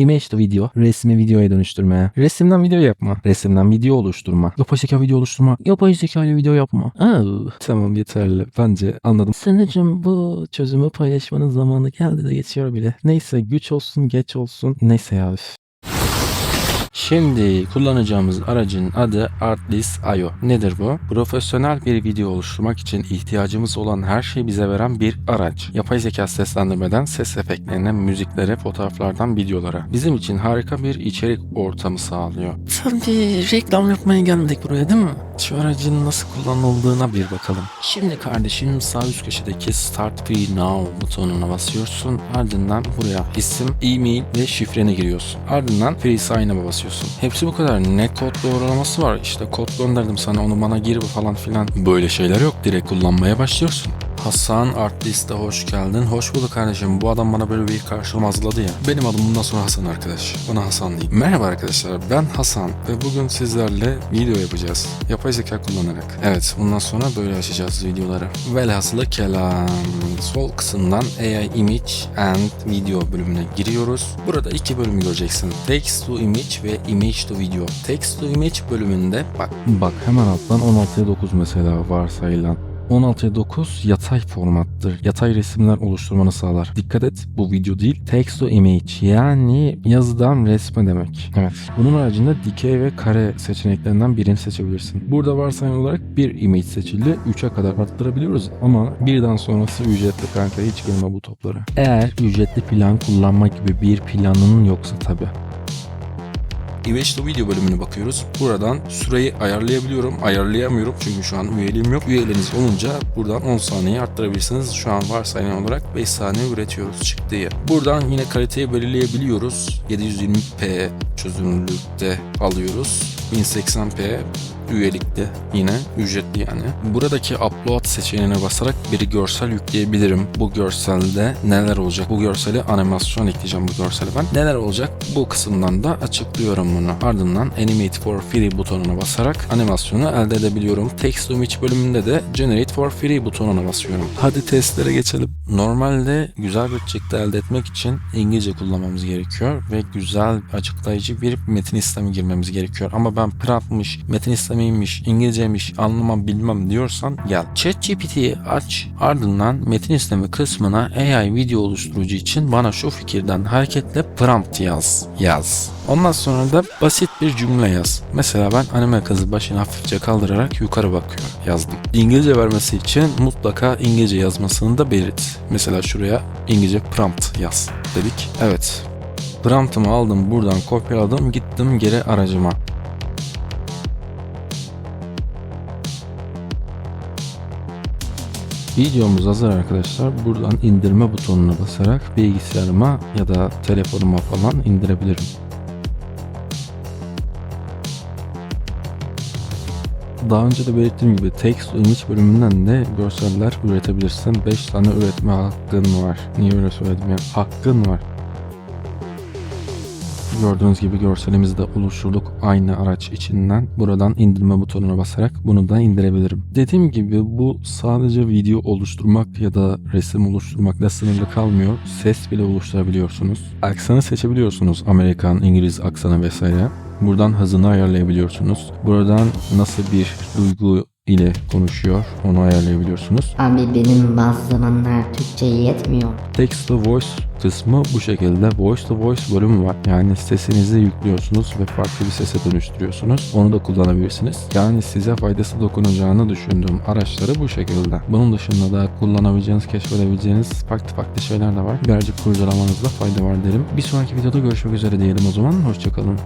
Image to video. Resmi videoya dönüştürme. Resimden video yapma. Resimden video oluşturma. Yapay zeka video oluşturma. Yapay zeka ile video yapma. Oh. Tamam yeterli. Bence anladım. Sanırım bu çözümü paylaşmanın zamanı geldi de geçiyor bile. Neyse güç olsun geç olsun. Neyse ya. üf. Şimdi kullanacağımız aracın adı Artlist.io. Nedir bu? Profesyonel bir video oluşturmak için ihtiyacımız olan her şeyi bize veren bir araç. Yapay zeka seslendirmeden ses efektlerine, müziklere, fotoğraflardan videolara. Bizim için harika bir içerik ortamı sağlıyor. Tabii reklam yapmaya gelmedik buraya değil mi? Şu aracın nasıl kullanıldığına bir bakalım. Şimdi kardeşim sağ üst köşedeki Start Free Now butonuna basıyorsun. Ardından buraya isim, e-mail ve şifreni giriyorsun. Ardından Free Sign'a basıyorsun. Hepsi bu kadar. Ne kod doğrulaması var. İşte kod gönderdim sana onu bana gir falan filan. Böyle şeyler yok. Direkt kullanmaya başlıyorsun. Hasan Artlist'e hoş geldin. Hoş bulduk kardeşim. Bu adam bana böyle bir karşılama hazırladı ya. Benim adım bundan sonra Hasan arkadaş. Bana Hasan diyeyim. Merhaba arkadaşlar. Ben Hasan ve bugün sizlerle video yapacağız. Yapay zeka kullanarak. Evet bundan sonra böyle açacağız videoları. Velhasılı kelam. Sol kısımdan AI Image and Video bölümüne giriyoruz. Burada iki bölüm göreceksin. Text to Image ve Image to Video. Text to Image bölümünde bak. Bak hemen alttan 16'ya 9 mesela varsayılan 16'ya 9 yatay formattır. Yatay resimler oluşturmanı sağlar. Dikkat et bu video değil text to image yani yazıdan resme demek. Evet. Bunun haricinde dikey ve kare seçeneklerinden birini seçebilirsin. Burada varsayım olarak bir image seçildi. 3'e kadar arttırabiliyoruz ama birden sonrası ücretli kanka hiç girme bu toplara. Eğer ücretli plan kullanma gibi bir planın yoksa tabi. To Video bölümüne bakıyoruz. Buradan süreyi ayarlayabiliyorum. Ayarlayamıyorum çünkü şu an üyeliğim yok. Üyeleriniz olunca buradan 10 saniye arttırabilirsiniz. Şu an varsayılan olarak 5 saniye üretiyoruz çıktığı. Buradan yine kaliteyi belirleyebiliyoruz. 720p çözünürlükte alıyoruz. 1080p üyelikte yine ücretli yani. Buradaki upload seçeneğine basarak bir görsel yükleyebilirim. Bu görselde neler olacak? Bu görseli animasyon ekleyeceğim bu görseli ben. Neler olacak? Bu kısımdan da açıklıyorum bunu. Ardından Animate for Free butonuna basarak animasyonu elde edebiliyorum. Text to Image bölümünde de Generate for Free butonuna basıyorum. Hadi testlere geçelim. Normalde güzel bir çıktı elde etmek için İngilizce kullanmamız gerekiyor ve güzel açıklayıcı bir metin istemi girmemiz gerekiyor. Ama ben printmiş, metin istemiymiş, İngilizceymiş, anlamam bilmem diyorsan gel. ChatGPT'yi aç ardından metin istemi kısmına AI video oluşturucu için bana şu fikirden hareketle prompt yaz. Yaz. Ondan sonra da basit bir cümle yaz. Mesela ben anime kızı başını hafifçe kaldırarak yukarı bakıyor yazdım. İngilizce vermesi için mutlaka İngilizce yazmasını da belirt. Mesela şuraya İngilizce prompt yaz dedik. Evet. Prompt'ımı aldım buradan kopyaladım gittim geri aracıma. Videomuz hazır arkadaşlar. Buradan indirme butonuna basarak bilgisayarıma ya da telefonuma falan indirebilirim. Daha önce de belirttiğim gibi text to image bölümünden de görseller üretebilirsin. 5 tane üretme hakkın var. Niye öyle söyledim ya? Hakkın var. Gördüğünüz gibi görselimizi de oluşturduk aynı araç içinden. Buradan indirme butonuna basarak bunu da indirebilirim. Dediğim gibi bu sadece video oluşturmak ya da resim oluşturmakla sınırlı kalmıyor. Ses bile oluşturabiliyorsunuz. Aksanı seçebiliyorsunuz. Amerikan, İngiliz aksanı vesaire. Buradan hızını ayarlayabiliyorsunuz. Buradan nasıl bir duygu ile konuşuyor onu ayarlayabiliyorsunuz. Abi benim bazı zamanlar Türkçe yetmiyor. Text to Voice kısmı bu şekilde. Voice to Voice bölümü var. Yani sesinizi yüklüyorsunuz ve farklı bir sese dönüştürüyorsunuz. Onu da kullanabilirsiniz. Yani size faydası dokunacağını düşündüğüm araçları bu şekilde. Bunun dışında da kullanabileceğiniz, keşfedebileceğiniz farklı farklı şeyler de var. Birazcık kurcalamanızda fayda var derim. Bir sonraki videoda görüşmek üzere diyelim o zaman. Hoşçakalın.